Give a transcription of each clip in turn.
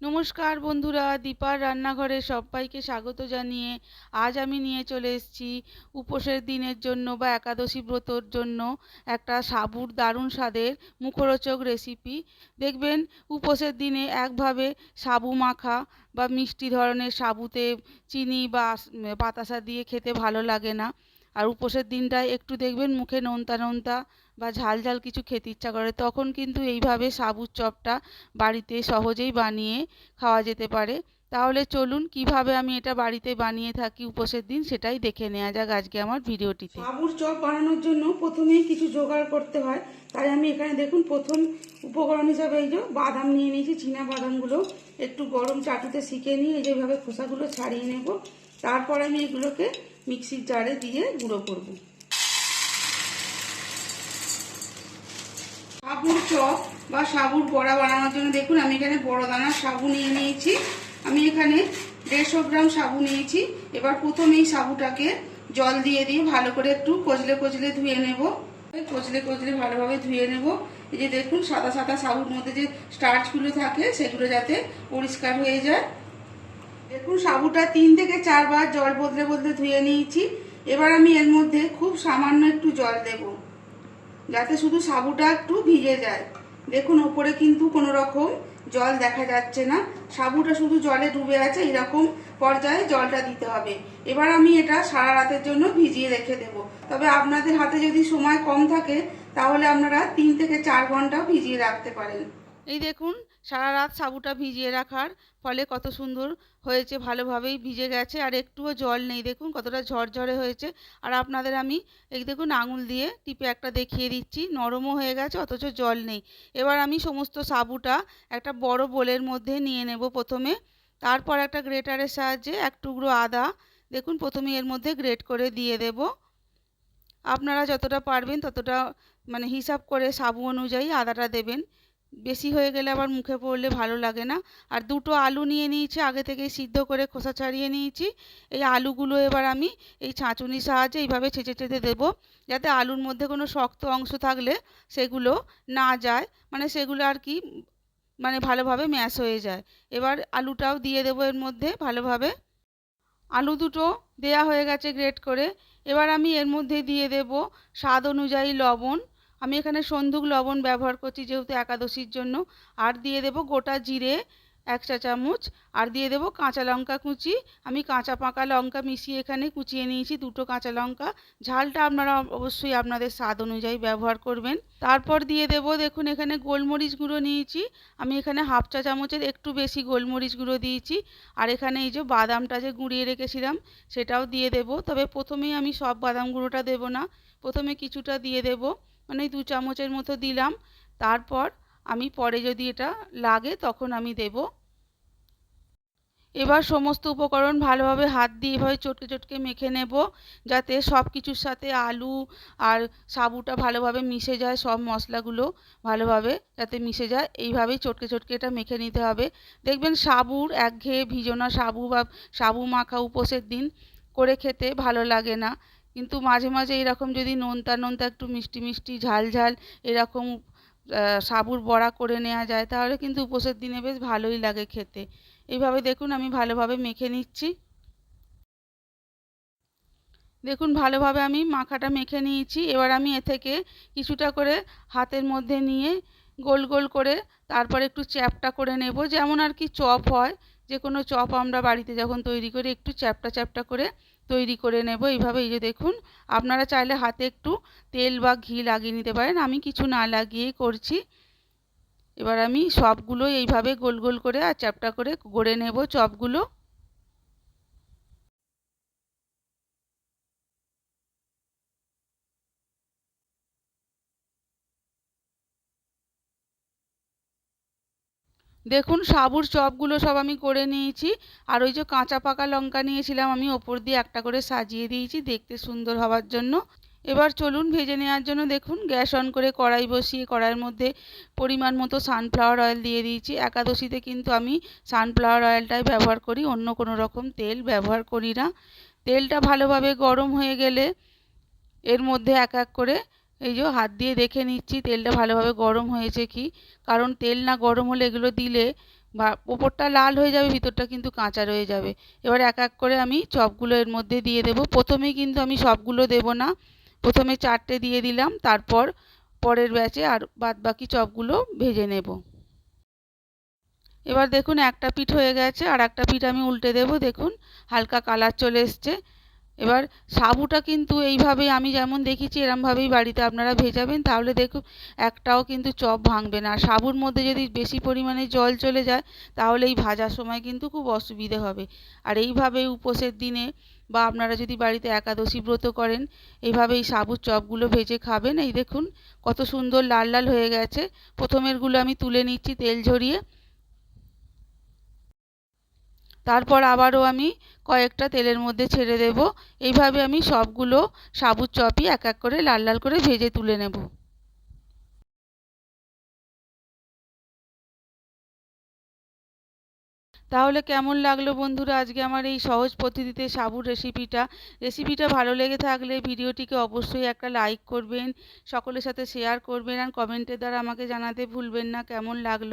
নমস্কার বন্ধুরা, দীপার রান্নাঘরে সবাইকে স্বাগত জানিয়ে আজ আমি নিয়ে চলে এসেছি উপোসের দিনের জন্য বা একাদশী ব্রতর জন্য একটা সাবুর দারুণ স্বাদের মুখরোচক রেসিপি দেখবেন, উপোসের দিনে একভাবে সাবু মাখা বা মিষ্টি ধরনের সাবুতে চিনি বা বাতাসা দিয়ে খেতে ভালো লাগে না। আর উপোসের দিনটায় একটু দেখবেন মুখে নোনতা নোনতা বা ঝাল ঝাল কিছু খেতে ইচ্ছা করে, তখন কিন্তু এইভাবে সাবুর চপটা বাড়িতে সহজেই বানিয়ে খাওয়া যেতে পারে। তাহলে চলুন কীভাবে আমি এটা বাড়িতে বানিয়ে থাকি উপোসের দিন সেটাই দেখে নেওয়া যাক আজকে আমার ভিডিওটিতে। সাবুর চপ বানানোর জন্য প্রথমেই কিছু জোগাড় করতে হয়। তাই আমি এখানে দেখুন প্রথম উপকরণ হিসাবে এই যে বাদাম নিয়ে নিয়েছি, চীনা বাদামগুলো। একটু গরম চাটুতে শিখে নিয়ে এই যেভাবে খোসাগুলো ছাড়িয়ে নেব। তারপর আমি এগুলোকে মিক্সির জারে দিয়ে গুঁড়ো করব। সাবুর চপ বা সাবুর বড়া বানানোর জন্য দেখুন, আমি এখানে বড় দানার সাবু নিয়ে নিয়েছি। আমি এখানে দেড়শো গ্রাম সাবু নিয়েছি। এবার প্রথমে এই সাবুটাকে জল দিয়ে দিয়ে ভালো করে একটু কচলে কচলে ধুয়ে নেব। কচলে কচলে ভালোভাবে ধুয়ে নেব। এই যে দেখুন, সাদা সাদা সাবুর মধ্যে যে স্টার্চগুলো থাকে, সেগুলো যাতে পরিষ্কার হয়ে যায়। দেখুন, সাবুটা তিন থেকে চারবার জল বদলে বদলে ধুয়ে নিয়েছি। এবার আমি এর মধ্যে খুব সামান্য একটু জল দেব। যাতে শুধু সাবুটা একটু ভিজে যায়। দেখুন ওপরে কিন্তু কোনো রকম জল দেখা যাচ্ছে না। সাবুটা শুধু জলে ডুবে আছে, এরকম পর্যায়ে জলটা দিতে হবে। এবার আমি এটা সারা রাতের জন্য ভিজিয়ে রেখে দেব। তবে আপনাদের হাতে যদি সময় কম থাকে, তাহলে আপনারা তিন থেকে চার ঘন্টাও ভিজিয়ে রাখতে পারেন। এই দেখুন, সারা রাত সাবুটা ভিজিয়ে রাখার ফলে কত সুন্দর হয়েছে, ভালোভাবেই ভিজে গেছে, আর একটুও জল নেই। দেখুন কতটা ঝরঝরে হয়েছে। আর আপনাদের আমি এই দেখুন আঙুল দিয়ে টিপে একটা দেখিয়ে দিচ্ছি, নরমও হয়ে গেছে, অথচ জল নেই। এবার আমি সমস্ত সাবুটা একটা বড় বোলের মধ্যে নিয়ে নেব প্রথমে। তারপর একটা গ্রেটারের সাহায্যে এক টুকরো আদা, দেখুন প্রথমে এর মধ্যে গ্রেট করে দিয়ে দেব। আপনারা যতটা পারবেন ততটা মানে হিসাব করে সাবু অনুযায়ী আদাটা দেবেন। বেশি হয়ে গেলে আবার মুখে পড়লে ভালো লাগে না। আর দুটো আলু নিয়ে নিয়েছি, আগে থেকে সিদ্ধ করে খোসা ছাড়িয়ে নিয়েছি। এই আলুগুলো এবার আমি এই ছাঁচুনির সাহায্যে এইভাবে ছেঁচে ছেঁচে দেবো, যাতে আলুর মধ্যে কোনো শক্ত অংশ থাকলে সেগুলো না যায় মানে সেগুলো আর কি মানে ভালোভাবে ম্যাশ হয়ে যায়। এবার আলুটাও দিয়ে দেবো এর মধ্যে ভালোভাবে। আলু দুটো দেয়া হয়ে গেছে গ্রেট করে। এবার আমি এর মধ্যে দিয়ে দেব স্বাদ অনুযায়ী লবণ আমি এখানে সন্দুক লবণ ব্যবহার করছি যেহেতু একাদশীর জন্য। আর দিয়ে দেব গোটা জিরে এক চা চামচ। আর দিয়ে দেব কাঁচা লঙ্কা কুচি। আমি কাঁচা পাকা লঙ্কা মিশিয়ে এখানে কুচিয়ে নিয়েছি দুটো কাঁচা লঙ্কা। ঝালটা আপনারা অবশ্যই আপনাদের স্বাদ অনুযায়ী ব্যবহার করবেন। তারপর দিয়ে দেব দেখুন এখানে গোলমরিচ গুঁড়ো নিয়েছি। আমি এখানে হাফ চা চামচের একটু বেশি গোলমরিচ গুঁড়ো দিয়েছি। আর এখানে এই যে বাদামটা যে গুঁড়িয়ে রেখেছিলাম সেটাও দিয়ে দেব। তবে প্রথমেই আমি সব বাদাম গুঁড়োটা দেব না। প্রথমে কিছুটা দিয়ে দেব। মানে দু চামচের মতো দিলাম। তারপর আমি পরে যদি এটা লাগে তখন আমি দেব। এবার সমস্ত উপকরণ ভালোভাবে হাত দিয়ে এভাবে চটকে চটকে মেখে নেব যাতে সব কিছুর সাথে আলু আর সাবুটা ভালোভাবে মিশে যায়, সব মশলাগুলো ভালোভাবে যাতে মিশে যায়। এইভাবেই চটকে চটকে এটা মেখে নিতে হবে। দেখবেন সাবুর একঘেয়ে ভিজোনা সাবু বা সাবু মাখা উপোসের দিন করে খেতে ভালো লাগে না। কিন্তু মাঝে মাঝে এরকম যদি নোনতা নোনতা একটু মিষ্টি মিষ্টি, ঝাল ঝাল এরকম সাবুর বড়া করে নেওয়া যায়, তাহলে কিন্তু উপোসের দিনে বেশ ভালোই লাগে খেতে। এইভাবে দেখুন, আমি ভালোভাবে মেখে নিচ্ছি। দেখুন, ভালোভাবে আমি মাখাটা মেখে নিয়েছি। এবার আমি এ থেকে কিছুটা করে হাতের মধ্যে নিয়ে গোল গোল করে তারপর একটু চ্যাপটা করে নেব। যেমন আর কি চপ হয় যে কোনো চপ আমরা বাড়িতে যখন তৈরি করি, একটু চ্যাপটা চ্যাপটা করে তৈরি করে নেব। এইভাবে এই যে দেখুন, আপনারা চাইলে হাতে একটু তেল বা ঘি লাগিয়ে নিতে পারেন। আমি কিছু না লাগিয়েই করছি। এবার আমি সবগুলো এইভাবে গোল গোল করে আর চ্যাপটা করে গড়ে নেব চপগুলো। দেখুন, সাবুর চপগুলো সব আমি করে নিয়েছি। আর ওই যে কাঁচা পাকা লঙ্কা নিয়েছিলাম, আমি ওপর দিয়ে একটা করে সাজিয়ে দিয়েছি দেখতে সুন্দর হওয়ার জন্য। এবার চলুন ভেজে নেওয়ার জন্য দেখুন, গ্যাস অন করে কড়াই বসিয়ে কড়াইয়ের মধ্যে পরিমাণ মতো সানফ্লাওয়ার অয়েল দিয়ে দিয়েছি। একাদশীতে কিন্তু আমি সানফ্লাওয়ার অয়েলটাই ব্যবহার করি, অন্য কোনো রকম তেল ব্যবহার করি না। তেলটা ভালোভাবে গরম হয়ে গেলে এর মধ্যে এক এক করে এই যে হাত দিয়ে দেখে নিচ্ছি, তেলটা ভালোভাবে গরম হয়েছে কি? কারণ তেল না গরম হলে এগুলো দিলে বা ওপরটা লাল হয়ে যাবে, ভিতরটা কিন্তু কাঁচা রয়ে যাবে। এবার এক এক করে আমি চপগুলো এর মধ্যে দিয়ে দেবো। প্রথমেই কিন্তু আমি সবগুলো দেব না। প্রথমে চারটে দিয়ে দিলাম, তারপর পরের ব্যাচে আর বাদ বাকি চপগুলো ভেজে নেব। এবার দেখুন একটা পিঠ হয়ে গেছে, আর একটা পিঠ আমি উল্টে দেব। দেখুন, হালকা কালার চলে এসছে। এবার সাবুটা কিন্তু এইভাবেই আমি যেমন দেখিয়েছি এরমভাবেই বাড়িতে আপনারা ভেজাবেন, তাহলে দেখুন একটাও কিন্তু চপ ভাঙবে না। আর সাবুর মধ্যে যদি বেশি পরিমাণে জল চলে যায়, তাহলে এই ভাজার সময় কিন্তু খুব অসুবিধে হবে। আর এইভাবে উপোসের দিনে বা আপনারা যদি বাড়িতে একাদশী ব্রত করেন এইভাবে এই সাবুর চপগুলো ভেজে খাবেন। এই দেখুন কত সুন্দর লাল লাল হয়ে গেছে। প্রথমেরগুলো আমি তুলে নিচ্ছি তেল ঝরিয়ে। তারপর আবারও আমি কয়েকটা তেলের মধ্যে ছেড়ে দেব। এইভাবে আমি সবগুলো সাবুত চপই এক এক করে লাল লাল করে ভেজে তুলে নেব। তাহলে কেমন লাগল বন্ধুরা? আজকে আমার এই সহজ পদ্ধতিতে সাবুর রেসিপিটা রেসিপিটা ভালো লেগে থাকলে ভিডিওটিকে অবশ্যই একটা লাইক করবেন, সকলের সাথে শেয়ার করবেন আর কমেন্টের দ্বারা আমাকে জানাতে ভুলবেন না, কেমন লাগল?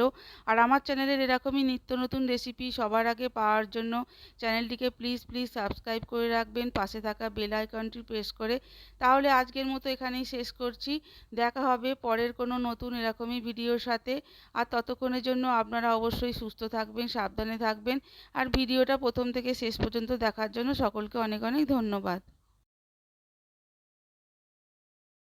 আর আমার চ্যানেলের এরকমই নিত্য নতুন রেসিপি সবার আগে পাওয়ার জন্য চ্যানেলটিকে প্লিজ প্লিজ সাবস্ক্রাইব করে রাখবেন, পাশে থাকা বেল আইকনটি প্রেস করে। তাহলে আজকের মতো এখানেই শেষ করছি। দেখা হবে পরের কোনো নতুন এরকমই ভিডিওর সাথে। আর ততক্ষণের জন্য আপনারা অবশ্যই সুস্থ থাকবেন, সাবধানে থাকবেন। আর ভিডিওটা প্রথম থেকে শেষ পর্যন্ত দেখার জন্য সকলকে অনেক অনেক ধন্যবাদ।